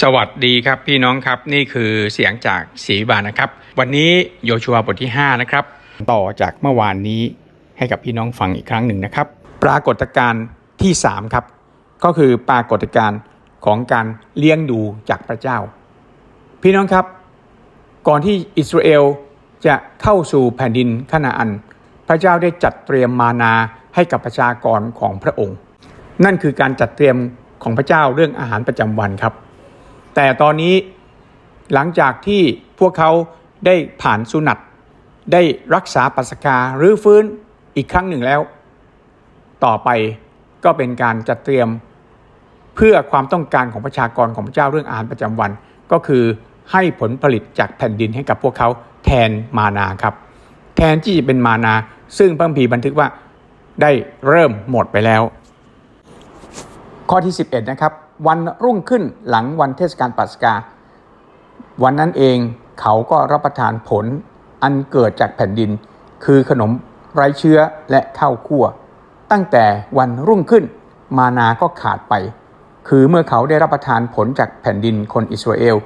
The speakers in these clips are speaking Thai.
สวัสดีครับพี่น้องครับนี่คือเสียงจากศรีบานนะครับ วันนี้โยชัวบทที่ 5 นะครับ ต่อจากเมื่อวานนี้ให้กับพี่น้องฟังอีกครั้งหนึ่งนะครับ ปรากฏการณ์ที่ 3 ครับ ก็คือปรากฏการณ์ของการเลี้ยงดูจากพระเจ้า พี่น้องครับ ก่อนที่อิสราเอลจะเข้าสู่แผ่นดินคานาอัน พระเจ้าได้จัดเตรียมมานาให้กับประชากรของพระองค์ นั่นคือการจัดเตรียมของพระเจ้าเรื่องอาหารประจำวันครับ แต่ตอนนี้หลังจากที่พวกเขาได้ผ่านสุนัตได้รักษาปัสกาหรือฟื้นอีกครั้งหนึ่งแล้ว ต่อไปก็เป็นการจัดเตรียมเพื่อความต้องการของประชากรของพระเจ้าเรื่องอาหารประจำวัน ก็คือให้ผลผลิตจากแผ่นดินให้กับพวกเขาแทนมานาครับ แทนที่จะเป็นมานา ซึ่งพระคัมภีร์บันทึกว่าได้เริ่มหมดไปแล้ว ข้อที่ 11 นะครับ วันรุ่งขึ้นหลังวันเทศกาลปัสกา วันนั้นเองเขาก็รับประทานผลอันเกิดจากแผ่นดิน คือขนมไร้เชื้อและข้าวคั่ว ตั้งแต่วันรุ่งขึ้นมานาก็ขาดไป คือเมื่อเขาได้รับประทานผลจากแผ่นดินคนอิสราเอล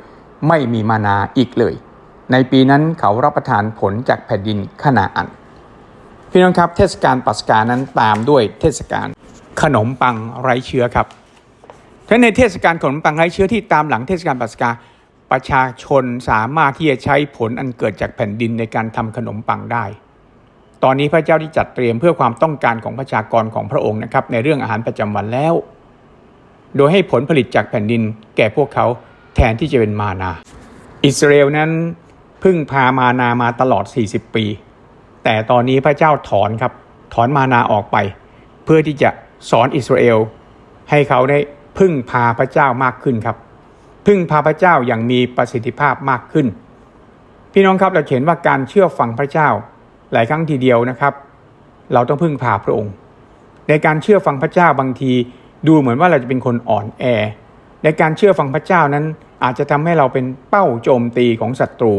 ไม่มีมานาอีกเลย ในปีนั้นเขารับประทานผลจากแผ่นดินขนาอัน พี่น้องครับเทศกาลปัสกานั้นตามด้วยเทศกาลขนมปังไร้เชื้อครับ ทั้งในเทศกาลขนมปังไร้เชื้อที่ตามหลังเทศกาลปัสกาประชาชนสามารถที่จะใช้ผลอันเกิดจากแผ่นดินในการทำขนมปังได้ ตอนนี้พระเจ้าที่จัดเตรียมเพื่อความต้องการของประชากรของพระองค์นะครับ ในเรื่องอาหารประจำวันแล้ว โดยให้ผลผลิตจากแผ่นดินแก่พวกเขาแทนที่จะเป็นมานา อิสราเอลนั้นพึ่งพามานามาตลอด 40 ปี แต่ตอนนี้พระเจ้าถอนครับ ถอนมานาออกไป เพื่อที่จะสอนอิสราเอลให้เขาได้ พึ่งพาพระเจ้ามากขึ้นครับ พึ่งพาพระเจ้าอย่างมีประสิทธิภาพมากขึ้น พี่น้องครับเราเห็นว่าการเชื่อฟังพระเจ้าหลายครั้งทีเดียวนะครับ เราต้องพึ่งพาพระองค์ ในการเชื่อฟังพระเจ้าบางที ดูเหมือนว่าเราจะเป็นคนอ่อนแอ ในการเชื่อฟังพระเจ้านั้นอาจจะทำให้เราเป็นเป้าโจมตีของศัตรู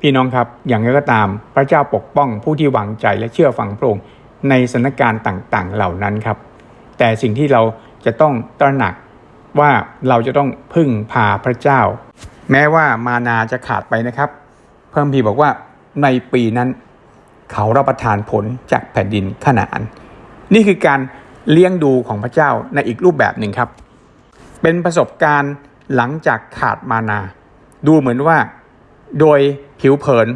พี่น้องครับอย่างไรก็ตามพระเจ้าปกป้องผู้ที่วางใจและเชื่อฟังพระองค์ในสถานการณ์ต่างๆ เหล่านั้นครับ แต่สิ่งที่เรา จะต้องตระหนักว่าเราจะต้องพึ่งพาพระเจ้า แม้ว่ามานาจะขาดไปนะครับ เพิ่มพีบอกว่าในปีนั้น เขารับประทานผลจากแผ่นดินขนาน นี่คือการเลี้ยงดูของพระเจ้าในอีกรูปแบบหนึ่งครับ เป็นประสบการณ์หลังจากขาดมานา ดูเหมือนว่า โดยผิวเผิน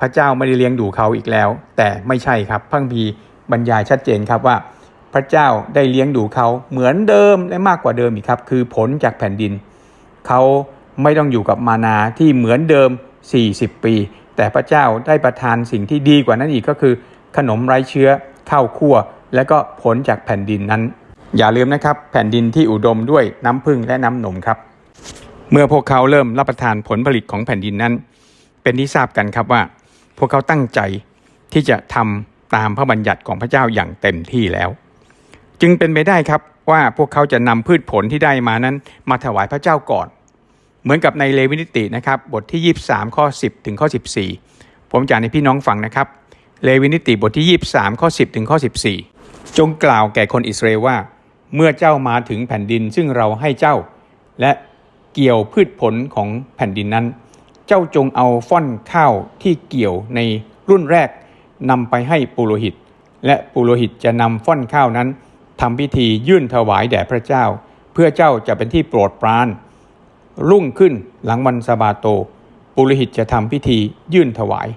พระเจ้าไม่ได้เลี้ยงดูเขาอีกแล้ว แต่ไม่ใช่ครับพระคัมภีบรรยายชัดเจนครับว่า พระเจ้าได้เลี้ยงดูเขาเหมือนเดิมและมากกว่าเดิมอีกครับ คือผลจากแผ่นดิน เขาไม่ต้องอยู่กับมานาที่เหมือนเดิม 40 ปี แต่พระเจ้าได้ประทานสิ่งที่ดีกว่านั้นอีกก็คือ ขนมไร้เชื้อข้าวคั่ว และก็ผลจากแผ่นดินนั้น อย่าลืมนะครับ แผ่นดินที่อุดมด้วยน้ำพึ่งและน้ำนมครับ เมื่อพวกเขาเริ่มรับประทานผลผลิตของแผ่นดินนั้น เป็นที่ทราบกันครับว่า พวกเขาตั้งใจที่จะทำตามพระบัญญัติของพระเจ้าอย่างเต็มที่แล้ว จึงเป็นไปได้ครับว่าพวกเขาจะนำพืชผลที่ได้มานั้น มาถวายพระเจ้าก่อน เหมือนกับในเลวินิตินะครับบทที่ 23 ข้อ 10 ถึงข้อ 14 ผมจะอ่านให้พี่น้องฟังนะครับ เลวินิติบทที่ 23 ข้อ 10 ถึงข้อ 14 จงกล่าวแก่คนอิสราเอลว่า เมื่อเจ้ามาถึงแผ่นดินซึ่งเราให้เจ้า และเกี่ยวพืชผลของแผ่นดินนั้น เจ้าจงเอาฟ่อนข้าวที่เกี่ยวในรุ่นแรกนำไปให้ปุโรหิต และปุโรหิตจะนำฟ่อนข้าวนั้น ทำพิธียื่นถวายแด่พระเจ้า เพื่อเจ้าจะเป็นที่โปรดปราน รุ่งขึ้นหลังวันสบาโต ปุโรหิตจะทำพิธียื่นถวาย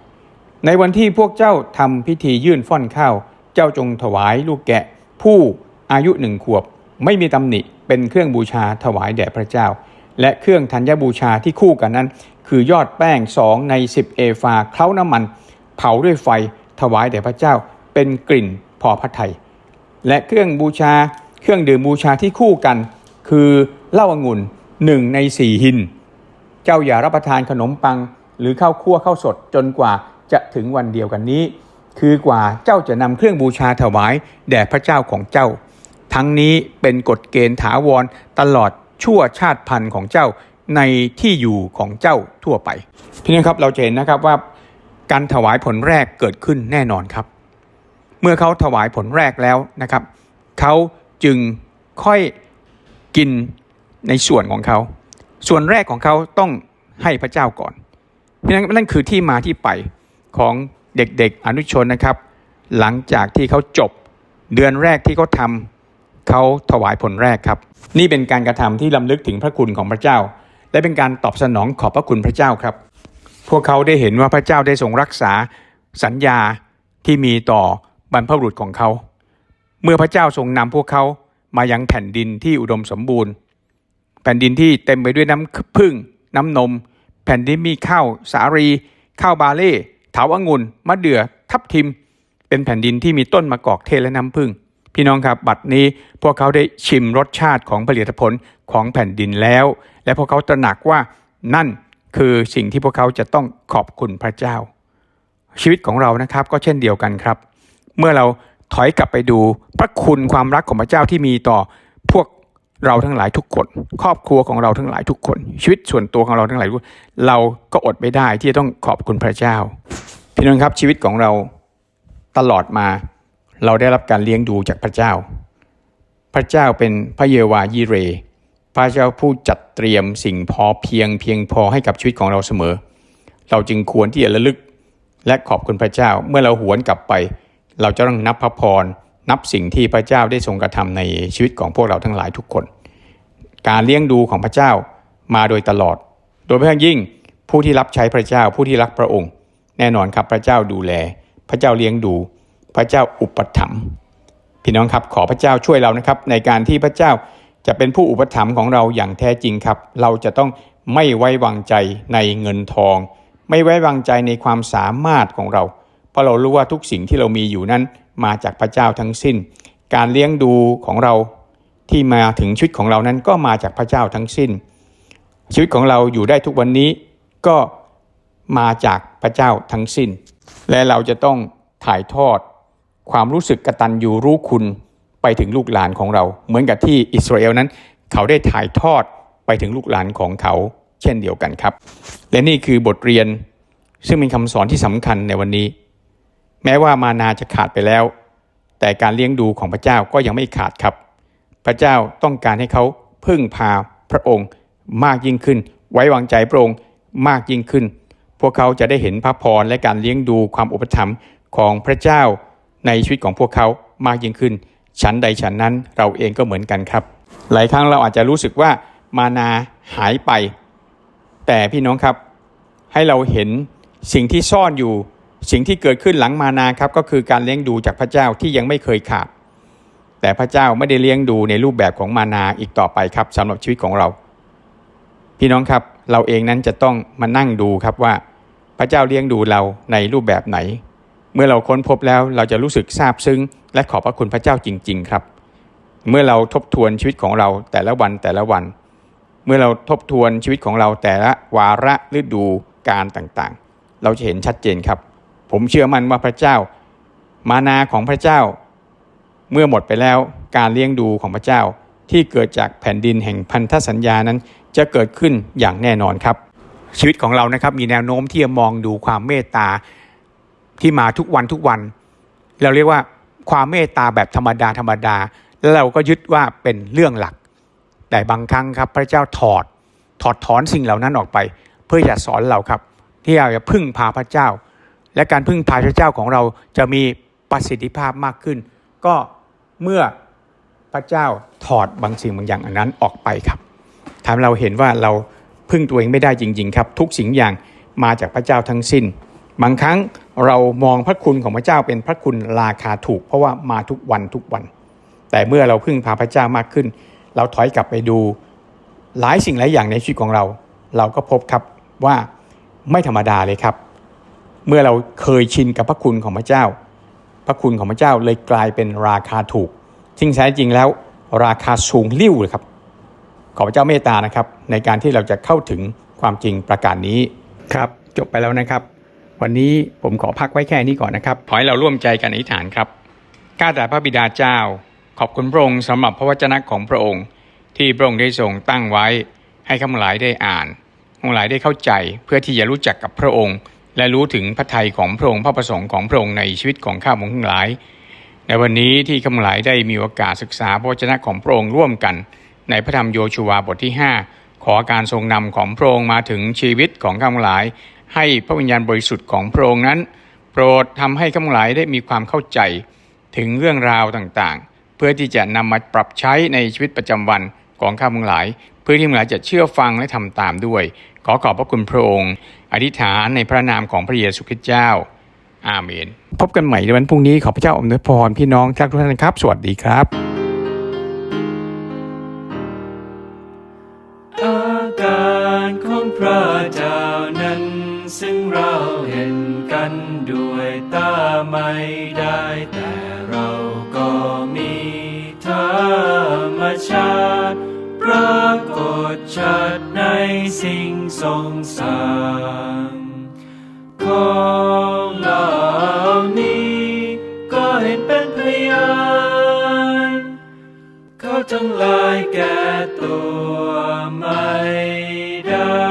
ในวันที่พวกเจ้าทำพิธียื่นฟ่อนข้าว เจ้าจงถวายลูกแกะ ผู้อายุหนึ่งขวบ ไม่มีตำหนิเป็นเครื่องบูชาถวายแด่พระเจ้า และเครื่องธัญบูชาที่คู่กันนั้น คือยอดแป้งสองในสิบเอฟาเคล้าน้ำมัน เผาด้วยไฟถวายแด่พระเจ้าเป็นกลิ่นพอพระทัย และเครื่องบูชา เครื่องดื่มบูชาที่คู่กัน คือเหล้าองุ่นหนึ่งในสี่หิน เจ้าอย่ารับประทานขนมปัง หรือข้าวคั่วข้าวสดจนกว่าจะถึงวันเดียวกันนี้ คือกว่าเจ้าจะนำเครื่องบูชาถวายแด่พระเจ้าของเจ้า ทั้งนี้เป็นกฎเกณฑ์ถาวรตลอดชั่วชาติพันธุ์ของเจ้าในที่อยู่ของเจ้าทั่วไป พี่น้องครับเราจะเห็นนะครับว่าการถวายผลแรกเกิดขึ้นแน่นอนครับ เมื่อเขาถวายผลแรกแล้วนะครับเขาจึงค่อยกินในส่วนของเขา ส่วนแรกของเขาต้องให้พระเจ้าก่อนเพราะฉะนั้นนั่นคือที่มาที่ไปของเด็กๆอนุชนนะครับ หลังจากที่เขาจบเดือนแรกที่เขาทำเขาถวายผลแรกครับ นี่เป็นการกระทำที่ลำลึกถึงพระคุณของพระเจ้า และเป็นการตอบสนองขอบพระคุณพระเจ้าครับ พวกเขาได้เห็นว่าพระเจ้าได้ทรงรักษาสัญญาที่มีต่อ บรรพบุรุษของเขา เมื่อพระเจ้าทรงนำพวกเขามายังแผ่นดินที่อุดมสมบูรณ์ แผ่นดินที่เต็มไปด้วยน้ำพึ่ง น้ำนม แผ่นดินมีข้าวสาลีข้าวบาเล่เถาองุ่นมะเดื่อ ทับทิม เป็นแผ่นดินที่มีต้นมะกอกเทศและน้ำผึ้งพี่น้องครับบัดนี้พวกเขาได้ชิมรสชาติของผลิตผลของแผ่นดินแล้ว และพวกเขาตระหนักว่านั่นคือสิ่งที่พวกเขาจะต้องขอบคุณพระเจ้า ชีวิตของเรานะครับก็เช่นเดียวกันครับ เมื่อเราถอยกลับไปดูพระคุณความรักของพระเจ้าที่มีต่อพวกเราทั้งหลายทุกคน ครอบครัวของเราทั้งหลายทุกคน ชีวิตส่วนตัวของเราทั้งหลายทุกคนเราก็อดไม่ได้ที่จะต้องขอบคุณพระเจ้า พี่น้องครับชีวิตของเราตลอดมา เราได้รับการเลี้ยงดูจากพระเจ้า พระเจ้าเป็นพระเยโวายีเร พระเจ้าผู้จัดเตรียมสิ่งพอเพียงเพียงพอให้กับชีวิตของเราเสมอ เราจึงควรที่จะระลึกและขอบคุณพระเจ้า เมื่อเราหวนกลับไป เราจะต้องนับพระพร นับสิ่งที่พระเจ้าได้ทรงกระทำในชีวิตของพวกเราทั้งหลายทุกคน การเลี้ยงดูของพระเจ้ามาโดยตลอด โดยเฉพาะยิ่งผู้ที่รับใช้พระเจ้าผู้ที่รักพระองค์ แน่นอนครับพระเจ้าดูแล พระเจ้าเลี้ยงดู พระเจ้าอุปถัมภ์พี่น้องครับขอพระเจ้าช่วยเรานะครับ ในการที่พระเจ้าจะเป็นผู้อุปถัมภ์ของเราอย่างแท้จริงครับ เราจะต้องไม่ไว้วางใจในเงินทอง ไม่ไว้วางใจในความสามารถของเรา เพราะเรารู้ว่าทุกสิ่งที่เรามีอยู่นั้นมาจากพระเจ้าทั้งสิ้น การเลี้ยงดูของเราที่มาถึงชีวิตของเรานั้นก็มาจากพระเจ้าทั้งสิ้น ชีวิตของเราอยู่ได้ทุกวันนี้ก็มาจากพระเจ้าทั้งสิ้น และเราจะต้องถ่ายทอดความรู้สึกกตัญญูรู้คุณไปถึงลูกหลานของเรา เหมือนกับที่อิสราเอลนั้น เขาได้ถ่ายทอดไปถึงลูกหลานของเขา เช่นเดียวกันครับ และนี่คือบทเรียนซึ่งเป็นคำสอนที่สำคัญในวันนี้ แม้ว่ามานาจะขาดไปแล้ว แต่การเลี้ยงดูของพระเจ้าก็ยังไม่ขาดครับ พระเจ้าต้องการให้เขาพึ่งพาพระองค์มากยิ่งขึ้น ไว้วางใจพระองค์มากยิ่งขึ้น พวกเขาจะได้เห็นพระพรและการเลี้ยงดูความอุปถัมภ์ของพระเจ้าในชีวิตของพวกเขามากยิ่งขึ้นฉันใดฉันนั้นเราเองก็เหมือนกันครับ หลายครั้งเราอาจจะรู้สึกว่ามานาหายไป แต่พี่น้องครับ ให้เราเห็นสิ่งที่ซ่อนอยู่ สิ่งที่เกิดขึ้นหลังมานาครับก็คือการเลี้ยงดูจากพระเจ้าที่ยังไม่เคยขาด แต่พระเจ้าไม่ได้เลี้ยงดูในรูปแบบของมานาอีกต่อไปครับสำหรับชีวิตของเรา พี่น้องครับเราเองนั้นจะต้องมานั่งดูครับว่า พระเจ้าเลี้ยงดูเราในรูปแบบไหน เมื่อเราค้นพบแล้วเราจะรู้สึกซาบซึ้ง และขอบพระคุณพระเจ้าจริง ๆ ครับ เมื่อเราทบทวนชีวิตของเราแต่ละวันแต่ละวัน เมื่อเราทบทวนชีวิตของเราแต่ละวาระฤดูการต่างๆ เราจะเห็นชัดเจนครับ ผมเชื่อมั่นว่าพระเจ้า มานาของพระเจ้า เมื่อหมดไปแล้วการเลี้ยงดูของพระเจ้าที่เกิดจากแผ่นดินแห่งพันธสัญญานั้น จะเกิดขึ้นอย่างแน่นอนครับ ชีวิตของเรานะครับมีแนวโน้มที่จะมองดูความเมตตาที่มาทุกวันทุกวัน เราเรียกว่าความเมตตาแบบธรรมดาธรรมดา แล้วเราก็ยึดว่าเป็นเรื่องหลัก แต่บางครั้งครับพระเจ้าถอดถอดถอนสิ่งเหล่านั้นออกไป เพื่อจะสอนเราครับ ที่เราจะพึ่งพาพระเจ้า และการพึ่งพาพระเจ้าของเราจะมีประสิทธิภาพมากขึ้น ก็เมื่อพระเจ้าถอดบางสิ่งบางอย่างอันนั้นออกไปครับทำเราเห็นว่าเราพึ่งตัวเองไม่ได้จริง ๆ ครับ ทุกสิ่งอย่างมาจากพระเจ้าทั้งสิ้น บางครั้งเรามองพระคุณของพระเจ้าเป็นพระคุณราคาถูก เพราะว่ามาทุกวันทุกวัน แต่เมื่อเราพึ่งพาพระเจ้ามากขึ้น เราถอยกลับไปดูหลายสิ่งหลายอย่างในชีวิตของเรา เราก็พบครับว่าไม่ธรรมดาเลยครับ เมื่อเราเคยชินกับพระคุณของพระเจ้า พระคุณของพระเจ้าเลยกลายเป็นราคาถูกซึ่งแท้จริงแล้วราคาสูงลิ่วเลยครับขอพระเจ้าเมตตานะครับ ในการที่เราจะเข้าถึงความจริงประการนี้ครับ จบไปแล้วนะครับ วันนี้ผมขอพักไว้แค่นี้ก่อนนะครับขอให้เราร่วมใจกันอธิษฐานครับข้าแต่พระบิดาเจ้า ขอบคุณพระองค์สำหรับพระวจนะของพระองค์ ที่พระองค์ได้ทรงตั้งไว้ ให้ข้าพหลายได้อ่านข้าพหลายได้เข้าใจเพื่อที่จะรู้จักกับพระองค์ และรู้ถึงพระทัยของพระองค์พระประสงค์ของพระองค์ในชีวิตของข้าพงทั้งหลาย ในวันนี้ที่ข้าพหลายได้มีโอกาสศึกษาพระวจนะของพระองค์ร่วมกัน ในพระธรรมโยชูวาบทที่ 5 ขอการทรงนำของพระองค์มาถึงชีวิตของข้าพหลาย ให้พระวิญญาณบริสุทธิ์ของพระองค์นั้น โปรดทำให้ข้าพหลายได้มีความเข้าใจถึงเรื่องราวต่างๆ เพื่อที่จะนำมาปรับใช้ในชีวิตประจำวันของข้าพหลาย เพื่อที่ข้าพหลายจะเชื่อฟังและทำตามด้วย ขอขอบพระคุณพระองค์ อธิษฐานในพระนามของพระเยซูคริสต์เจ้า อาเมน พบกันใหม่ในวันพรุ่งนี้ขอพระเจ้าอำนวยพรพี่น้องทุกท่านครับ สวัสดีครับอาการของพระเจ้านั้น ซึ่งเราเห็นกันด้วยตาไม่ได้แต่เราก็มีธรรมชาติ ทรงสร้างของเหล่านี้ก็เห็นเป็นพยานเขาทั้งลายแก่ตัวไม่ได้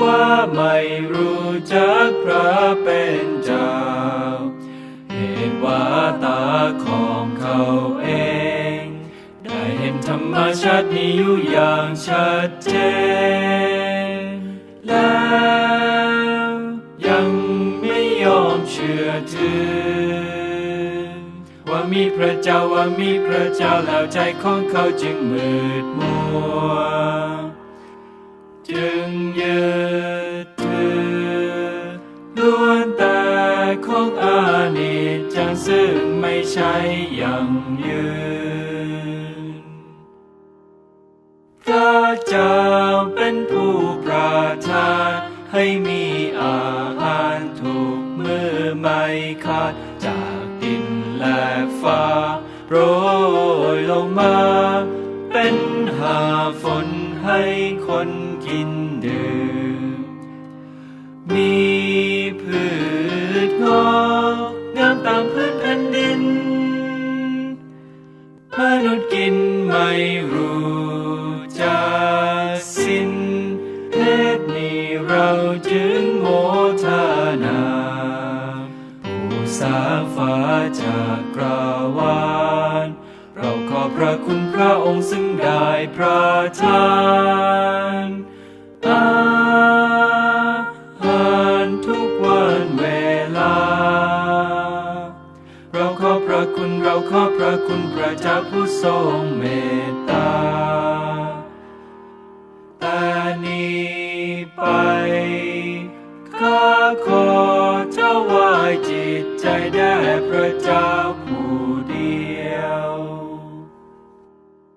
ว่าไม่รู้จักพระเป็นเจ้า เหตุว่าตาของเขาเอง ได้เห็นธรรมชาตินี้อยู่อย่างชัดเจน ม่ยอมเชื่อถือ ว่ามีพระเจ้าว่ามีพระเจ้าแล้วใจของเขาจึงมืดมัว จึงยึดถือล้วนแต่ของอานิจจังซึ่งไม่ใช่ยั่งยืนพระเจ้าเป็นผู้ประทานให้มีอาหา ไม่ขาดจากดินและฟ้าโปรยลงมา เป็นหาฝนให้คนกินดื่ม มีพืชงอกงามตามพื้นแผ่นดิน มนุษย์กินไม่ ระคุณพระองค์ซึ่งได้ประทานอาหารทุกวันเวลา เราขอพระคุณเราขอพระคุณพระเจ้าผู้ทรงเมต